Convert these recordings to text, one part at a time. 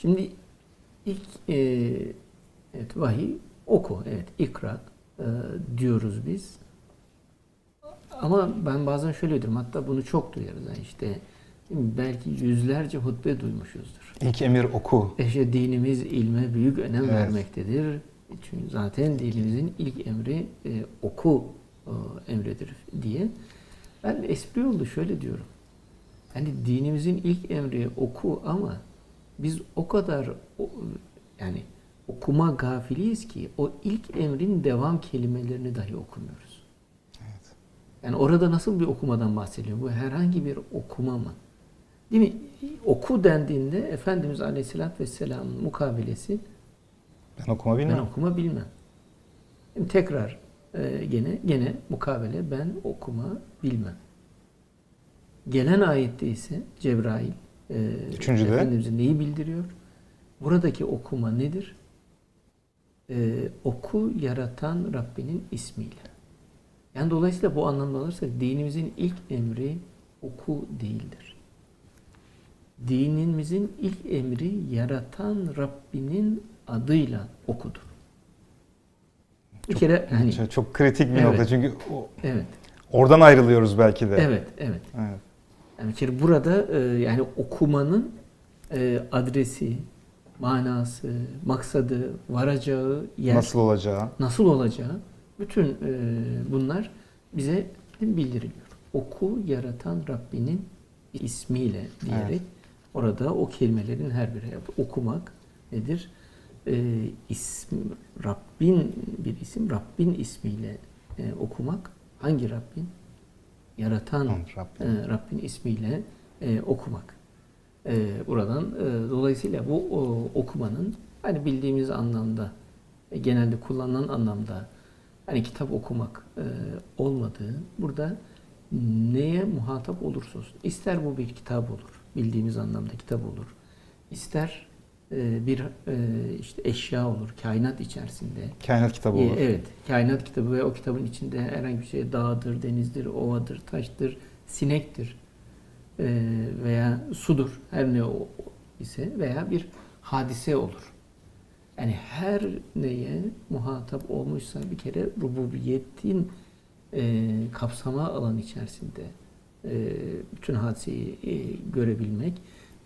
Şimdi ilk e, evet, vahiy oku, evet ikra e, diyoruz biz. Ama ben bazen şöyle diyorum, hatta bunu çok duyarız. Yani işte belki yüzlerce hutbe duymuşuzdur. İlk emir oku. İşte dinimiz ilme büyük önem Evet. vermektedir. Çünkü zaten dinimizin ilk emri e, oku e, emridir diye. Ben espri oldu şöyle diyorum. Yani dinimizin ilk emri oku ama biz o kadar o- yani okuma gafiliyiz ki o ilk emrin devam kelimelerini dahi okumuyoruz. Evet. Yani orada nasıl bir okumadan bahsediyor? Bu herhangi bir okuma mı? Değil mi? Oku dendiğinde Efendimiz Aleyhisselatü Vesselam'ın mukabilesi Ben okuma ben bilmem. okuma bilmem. Şimdi tekrar e, gene gene mukabele ben okuma bilmem. Gelen ayette ise Cebrail e, Üçüncüde. Efendimiz'e neyi bildiriyor? Buradaki okuma nedir? E, oku yaratan Rabbinin ismiyle. Yani dolayısıyla bu anlamda alırsak dinimizin ilk emri oku değildir. Dinimizin ilk emri yaratan Rabbinin adıyla okudur. Bir kere hani Çok, çok kritik bir Evet. nokta çünkü o- evet oradan ayrılıyoruz belki de. evet evet. Evet. Yani bir kere burada e, yani okumanın e, adresi, manası, maksadı, varacağı yer Nasıl olacağı. nasıl olacağı bütün e, bunlar bize bildiriliyor. Oku yaratan Rabbinin ismiyle diyerek Evet. orada o kelimelerin her biri okumak nedir? E, ism Rabbin bir isim Rabbin ismiyle e, okumak hangi Rabbin? Yaratan Aman Rabbim. e, Rabbin ismiyle e, okumak. E, buradan e, dolayısıyla bu o, okumanın hani bildiğimiz anlamda e, genelde kullanılan anlamda hani kitap okumak e, olmadığı burada neye muhatap olursa olsun ister bu bir kitap olur bildiğimiz anlamda kitap olur ister bir e, işte eşya olur kainat içerisinde Kainat kitabı e, olur. Evet, kainat kitabı ve o kitabın içinde herhangi bir şey dağdır, denizdir, ovadır, taştır, sinektir e, veya sudur her ne o ise veya bir hadise olur. Yani her neye muhatap olmuşsa bir kere rububiyetin e, kapsama alan içerisinde e, bütün hadiseyi e, görebilmek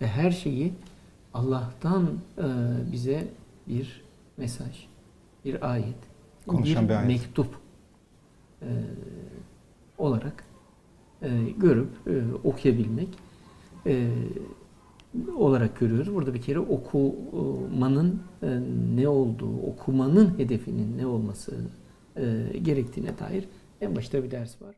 ve her şeyi Allah'tan e, bize bir mesaj, bir ayet, Konuşan bir ayet. mektup e, olarak e, görüp e, okuyabilmek e, olarak görüyoruz. Burada bir kere okumanın e, ne olduğu, okumanın hedefinin ne olması e, gerektiğine dair en başta bir ders var.